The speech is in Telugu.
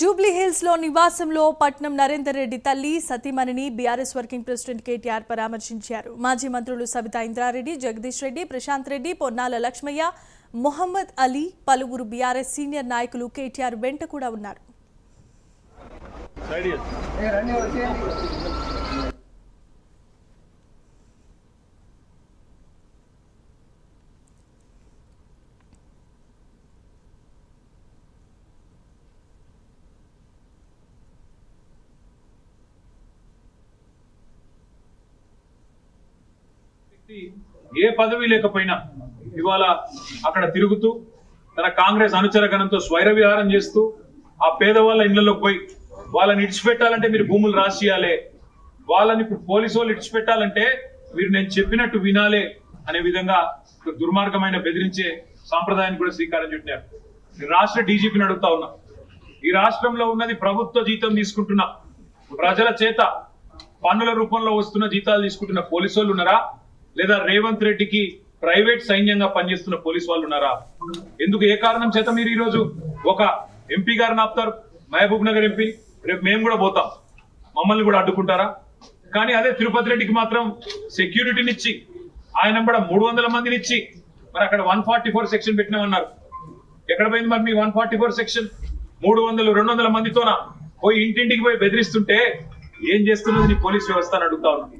జూబ్లీ హిల్స్లో నివాసంలో పట్నం నరేందర్ రెడ్డి తల్లి సతీమణిని బీఆర్ఎస్ వర్కింగ్ ప్రెసిడెంట్ కేటీఆర్ పరామర్శించారు. మాజీ మంత్రులు సబితా ఇంద్రారెడ్డి జగదీష్ రెడ్డి ప్రశాంత్ రెడ్డి పొన్నాల లక్ష్మయ్య మొహమ్మద్ అలీ పలువురు బీఆర్ఎస్ సీనియర్ నాయకులు కేటీఆర్ వెంట కూడా ఉన్నారు. వ్యక్తి ఏ పదవి లేకపోయినా ఇవాళ అక్కడ తిరుగుతూ తన కాంగ్రెస్ అనుచర గణంతో స్వైర విహారం చేస్తూ ఆ పేదవాళ్ళ ఇళ్ళలోకి పోయి వాళ్ళని ఇడిచిపెట్టాలంటే మీరు భూములు రాసియాలే. వాళ్ళని ఇప్పుడు పోలీసు వాళ్ళు ఇడిచిపెట్టాలంటే మీరు నేను చెప్పినట్టు వినాలే అనే విధంగా దుర్మార్గమైన బెదిరించే సాంప్రదాయాన్ని కూడా శ్రీకారం చుట్టారు. రాష్ట్ర డీజీపీని అడుగుతా ఉన్నా. ఈ రాష్ట్రంలో ఉన్నది ప్రభుత్వ జీతం తీసుకుంటున్న ప్రజల చేత పన్నుల రూపంలో వస్తున్న జీతాలు తీసుకుంటున్న పోలీసు వాళ్ళు ఉన్నారా? లేదా రేవంత్ రెడ్డికి ప్రైవేట్ సైన్యంగా పనిచేస్తున్న పోలీస్ వాళ్ళు ఉన్నారా? ఎందుకు ఏ కారణం చేత మీరు ఈ రోజు ఒక ఎంపీ గారిని ఆపుతారు? Mahabubnagar MP? రేపు మేము కూడా పోతాం. మమ్మల్ని కూడా అడ్డుకుంటారా? కానీ అదే తిరుపతి రెడ్డికి మాత్రం సెక్యూరిటీనిచ్చి ఆయన కూడా మూడు వందల మందిని ఇచ్చి మరి అక్కడ వన్ ఫార్టీ ఫోర్ సెక్షన్ పెట్టినామన్నారు. ఎక్కడ పోయింది మరి మీ వన్ ఫార్టీ ఫోర్ సెక్షన్? మూడు వందలు రెండు వందల మందితోన? పోయి ఇంటింటికి పోయి బెదిరిస్తుంటే ఏం చేస్తున్నది నీ పోలీస్ వ్యవస్థ అని అడుగుతా ఉంది